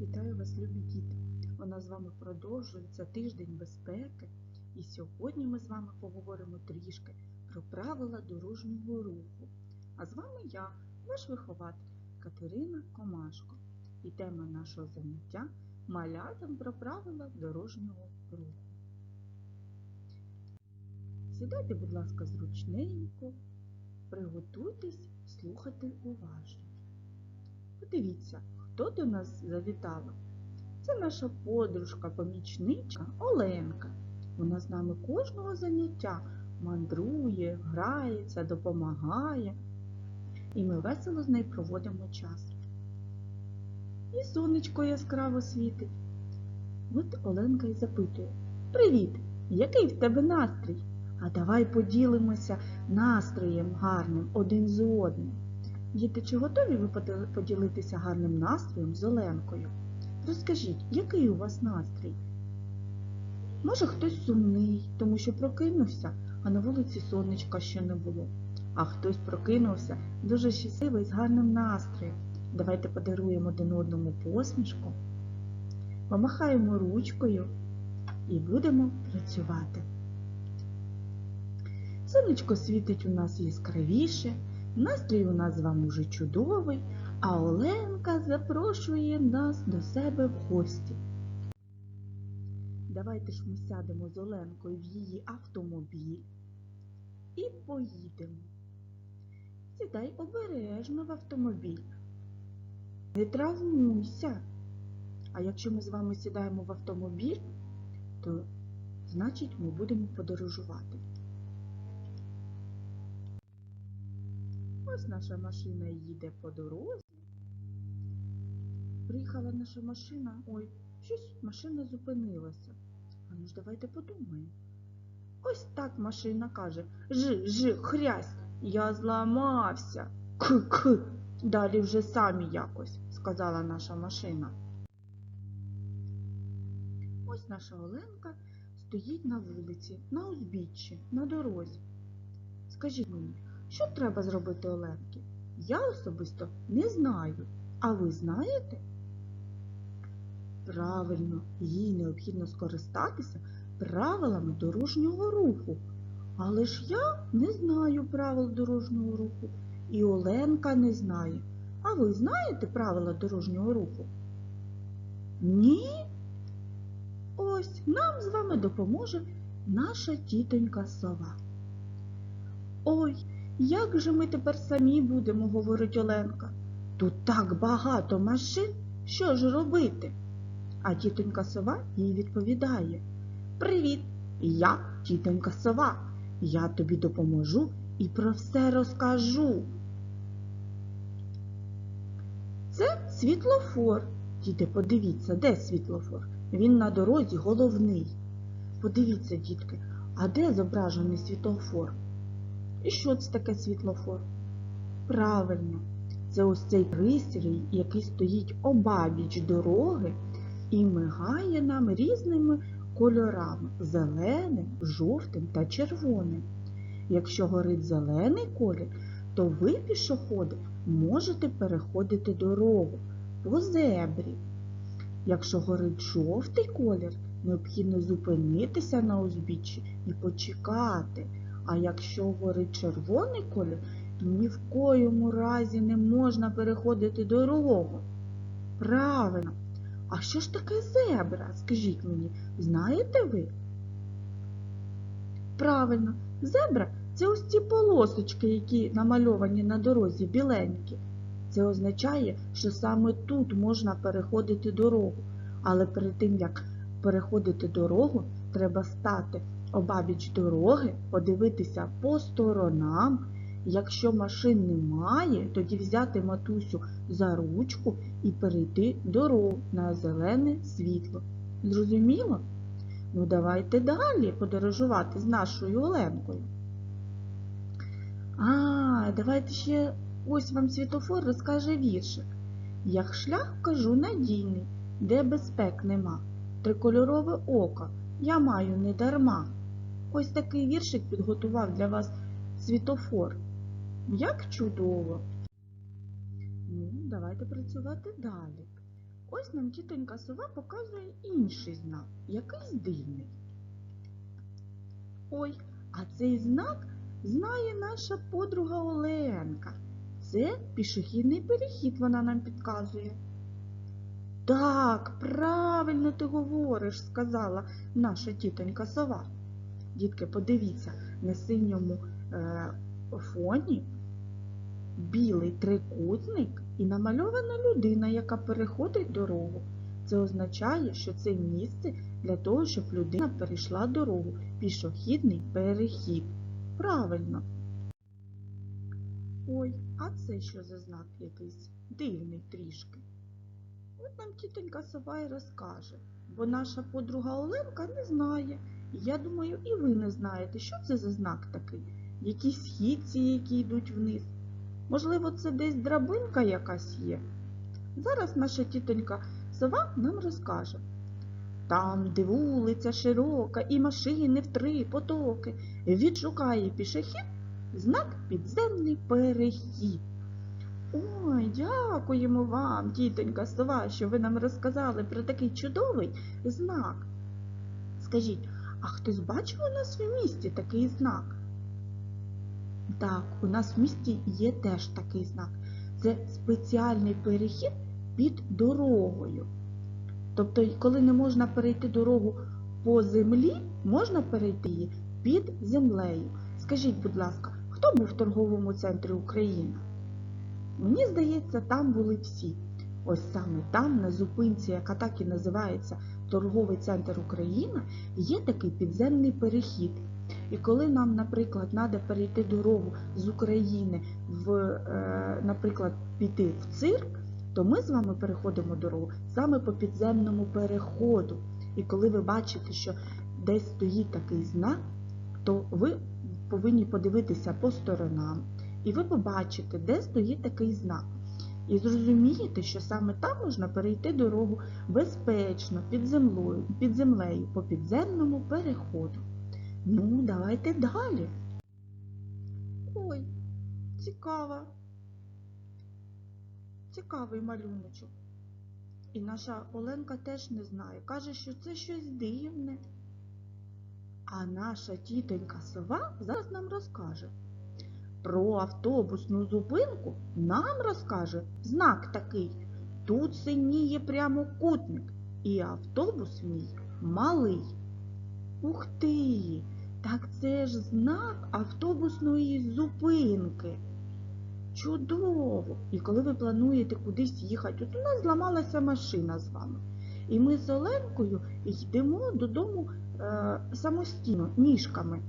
Вітаю вас, любі діти! Нас з вами продовжується тиждень безпеки, і сьогодні ми з вами поговоримо трішки про правила дорожнього руху. А з вами я, ваш вихователь Катерина Комашко. І тема нашого заняття малятам про правила дорожнього руху. Сідайте, будь ласка, зручненько, приготуйтесь слухати уважно. Подивіться, хто до нас завітала. Це наша подружка, помічничка Оленка. Вона з нами кожного заняття мандрує, грається, допомагає. І ми весело з нею проводимо час. І сонечко яскраво світить. От Оленка і запитує: Привіт! Який в тебе настрій? А давай поділимося настроєм гарним один з одним. Діти, чи готові ви поділитися гарним настроєм з Оленкою? Розкажіть, який у вас настрій? Може, хтось сумний, тому що прокинувся, а на вулиці сонечка ще не було. А хтось прокинувся дуже щасливий з гарним настроєм. Давайте подаруємо один одному посмішку, помахаємо ручкою і будемо працювати. Сонечко світить у нас яскравіше, настрій у нас з вами уже чудовий, а Оленка запрошує нас до себе в гості. Давайте ж ми сядемо з Оленкою в її автомобіль і поїдемо. Сідай обережно в автомобіль. Не травмуйся. А якщо ми з вами сідаємо в автомобіль, то значить ми будемо подорожувати. Ось наша машина їде по дорозі. Приїхала наша машина. Ой, щось машина зупинилася. А ну ж давайте подумаємо. Ось так машина каже Жи, жи, хрясь, я зламався. К-к. Далі вже самі якось, сказала наша машина. Ось наша Оленка стоїть на вулиці, на узбіччі, на дорозі. Скажіть мені, що треба зробити Оленки? Я особисто не знаю. А ви знаєте? Правильно, їй необхідно скористатися правилами дорожнього руху. Але ж я не знаю правил дорожнього руху, і Оленка не знає. А ви знаєте правила дорожнього руху? Ні? Ось нам з вами допоможе наша тітонька сова. Ой, як же ми тепер самі будемо, говорить Оленка. Тут так багато машин, що ж робити? А тітонька сова їй відповідає Привіт, я тітонька сова. Я тобі допоможу і про все розкажу. Це світлофор. Діти, подивіться, де світлофор? Він на дорозі головний. Подивіться, дітки, а де зображений світлофор? І що це таке світлофор? Правильно, це ось цей пристрій, який стоїть обабіч дороги і мигає нам різними кольорами зеленим, жовтим та червоним. Якщо горить зелений колір, то ви, пішоходи, можете переходити дорогу по зебрі. Якщо горить жовтий колір, необхідно зупинитися на узбіччі і почекати. А якщо горить червоний колір, то ні в коєму разі не можна переходити дорогу. Правильно. А що ж таке зебра? Скажіть мені, знаєте ви? Правильно, зебра це ось ці полосочки, які намальовані на дорозі біленькі. Це означає, що саме тут можна переходити дорогу. Але перед тим, як переходити дорогу, треба стати обабіч дороги, подивитися по сторонам. Якщо машин немає, тоді взяти матусю за ручку і перейти дорогу на зелене світло. Зрозуміло? Ну давайте далі подорожувати з нашою Оленкою. А, давайте ще ось вам світофор розкаже віршик. Як шлях кажу надійний, де безпек нема. Трикольорове око я маю не дарма. Ось такий віршик підготував для вас світофор. Як чудово! Ну, давайте працювати далі. Ось нам тітонька сова показує інший знак, якийсь дивний. Ой, а цей знак знає наша подруга Оленка. Це пішохідний перехід вона нам підказує. Так, правильно ти говориш, сказала наша тітонька сова. Дітки, подивіться, на синьому е, фоні білий трикутник і намальована людина, яка переходить дорогу. Це означає, що це місце для того, щоб людина перейшла дорогу. Пішохідний перехід. Правильно. Ой, а це що за знак якийсь? Дивний трішки. От нам тітонька сова і розкаже, бо наша подруга Оленка не знає. Я думаю, і ви не знаєте, що це за знак такий. Якісь східці, які йдуть вниз. Можливо, це десь драбинка якась є. Зараз наша тітонька сова нам розкаже. Там, де вулиця широка і машини в три потоки, відшукає пішохід знак підземний перехід. Ой, дякуємо вам, тітонька сова, що ви нам розказали про такий чудовий знак. Скажіть, а хтось бачив у нас в місті такий знак? Так, у нас в місті є теж такий знак. Це спеціальний перехід під дорогою. Тобто, коли не можна перейти дорогу по землі, можна перейти її під землею. Скажіть, будь ласка, хто був в торговому центрі Україна? Мені здається, там були всі. Ось саме там, на зупинці, яка так і називається Торговий центр Україна, є такий підземний перехід. І коли нам, наприклад, треба перейти дорогу з України, в, е, наприклад, піти в цирк, то ми з вами переходимо дорогу саме по підземному переходу. І коли ви бачите, що десь стоїть такий знак, то ви повинні подивитися по сторонам, і ви побачите, де стоїть такий знак. І зрозумієте, що саме там можна перейти дорогу безпечно під землею, під землею по підземному переходу. Ну, давайте далі. Ой, цікаво. Цікавий малюночок. І наша Оленка теж не знає. Каже, що це щось дивне. А наша тітонька сова зараз нам розкаже. Про автобусну зупинку нам розкаже знак такий. Тут синіє прямокутник, і автобус мій малий. Ух ти! Так це ж знак автобусної зупинки. Чудово! І коли ви плануєте кудись їхати, от у нас зламалася машина з вами. І ми з Оленкою йдемо додому е, самостійно, ніжками.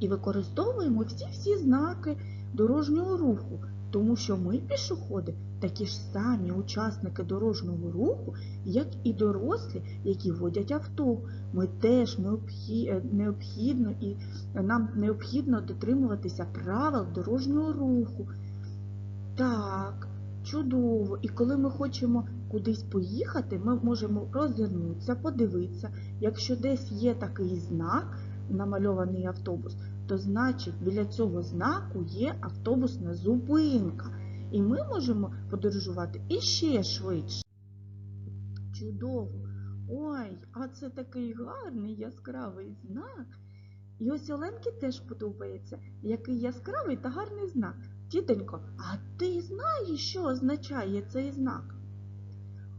І використовуємо всі-всі знаки дорожнього руху, тому що ми, пішоходи, такі ж самі учасники дорожнього руху, як і дорослі, які водять авто. Ми теж необхідно і нам необхідно дотримуватися правил дорожнього руху. Так, чудово. І коли ми хочемо кудись поїхати, ми можемо розвернутися, подивитися. Якщо десь є такий знак, намальований автобус, то значить біля цього знаку є автобусна зупинка. І ми можемо подорожувати іще швидше. Чудово! Ой, а це такий гарний яскравий знак. І ось Оленки теж подобається, який яскравий та гарний знак. Тітонько, а ти знаєш, що означає цей знак?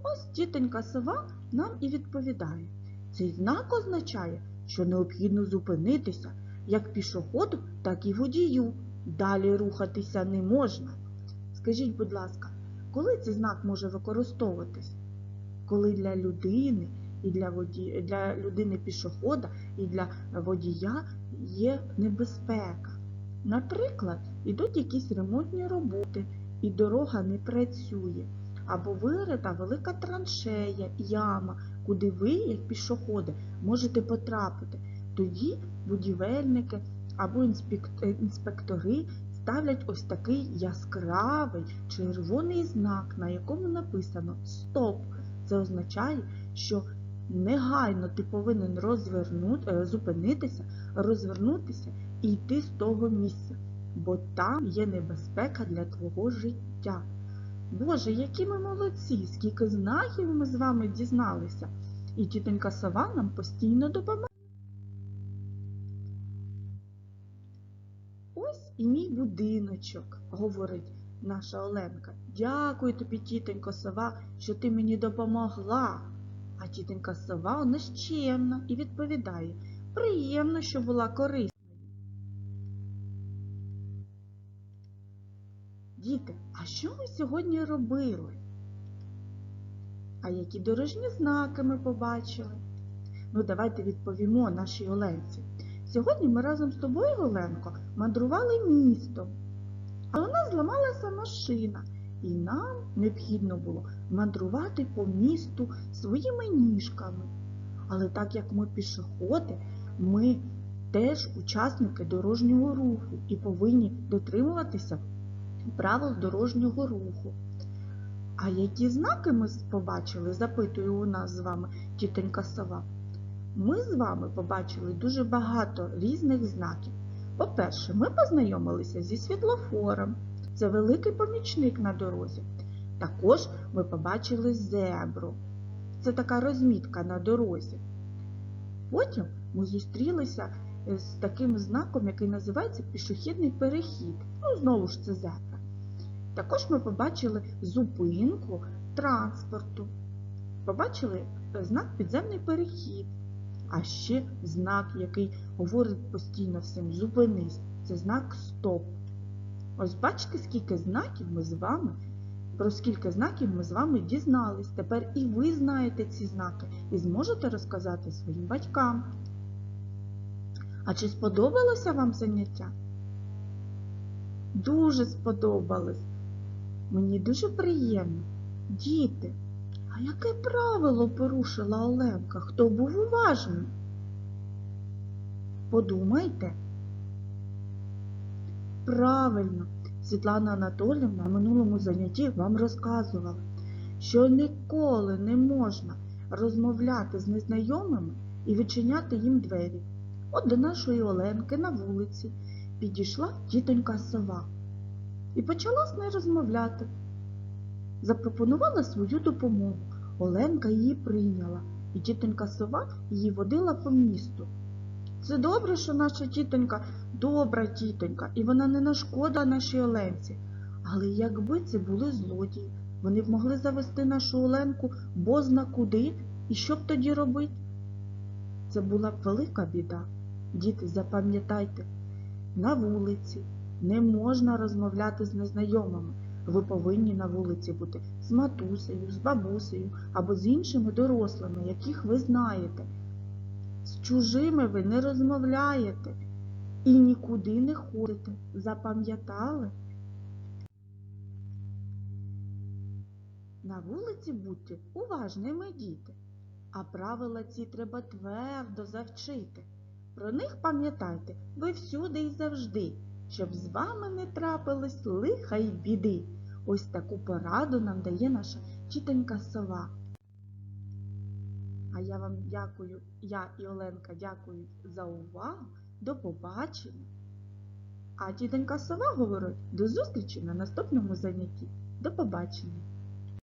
Ось тітонька сова нам і відповідає. Цей знак означає, що необхідно зупинитися як пішоходу, так і водію. Далі рухатися не можна. Скажіть, будь ласка, коли цей знак може використовуватись? Коли для людини і для воді... для людини пішохода і для водія є небезпека. Наприклад, ідуть якісь ремонтні роботи, і дорога не працює, або вирита велика траншея, яма, куди ви, як пішоходи, можете потрапити. Тоді будівельники або інспектори ставлять ось такий яскравий червоний знак, на якому написано Стоп. Це означає, що негайно ти повинен розвернути, зупинитися, розвернутися і йти з того місця, бо там є небезпека для твого життя. Боже, які ми молодці, скільки знахів ми з вами дізналися. І тітонька сова нам постійно допомагає. Ось і мій будиночок, говорить наша Оленка. Дякую тобі, тітонько сова, що ти мені допомогла. А тітонька сова вона ж чемна і відповідає приємно, що була корисною. Діти, а що ви сьогодні робили? А які дорожні знаки ми побачили? Ну, давайте відповімо нашій Оленці. Сьогодні ми разом з тобою, Оленко, мандрували містом, а у нас зламалася машина, і нам необхідно було мандрувати по місту своїми ніжками. Але так як ми пішоходи, ми теж учасники дорожнього руху і повинні дотримуватися правил дорожнього руху. А які знаки ми побачили, запитує у нас з вами тітонька сова. Ми з вами побачили дуже багато різних знаків. По-перше, ми познайомилися зі світлофором. Це великий помічник на дорозі. Також ми побачили зебру. Це така розмітка на дорозі. Потім ми зустрілися з таким знаком, який називається пішохідний перехід. Ну, знову ж це зебра. Також ми побачили зупинку транспорту. Побачили знак підземний перехід. А ще знак, який говорить постійно всім зупинись, це знак стоп. Ось бачите, скільки знаків ми з вами, про скільки знаків ми з вами дізнались. Тепер і ви знаєте ці знаки і зможете розказати своїм батькам. А чи сподобалося вам заняття? Дуже сподобалось. Мені дуже приємно. Діти, а яке правило порушила Оленка? Хто був уважним? Подумайте. Правильно, Світлана Анатолівна на минулому занятті вам розказувала, що ніколи не можна розмовляти з незнайомими і відчиняти їм двері. От до нашої Оленки на вулиці підійшла тітонька сова і почала з нею розмовляти. Запропонувала свою допомогу. Оленка її прийняла, і тітонька сова її водила по місту. Це добре, що наша тітонька добра тітонька, і вона не нашкодила нашій Оленці. Але якби це були злодії, вони б могли завести нашу Оленку бозна куди, і що б тоді робити? Це була б велика біда. Діти, запам'ятайте, на вулиці не можна розмовляти з незнайомими. Ви повинні на вулиці бути з матусею, з бабусею або з іншими дорослими, яких ви знаєте. З чужими ви не розмовляєте і нікуди не ходите. Запам'ятали? На вулиці будьте уважними діти, а правила ці треба твердо завчити. Про них пам'ятайте ви всюди і завжди, щоб з вами не трапилось лиха й біди. Ось таку пораду нам дає наша тітонька сова. А я вам дякую, я і Оленка дякую за увагу. До побачення. А тітонька сова говорить до зустрічі на наступному занятті. До побачення.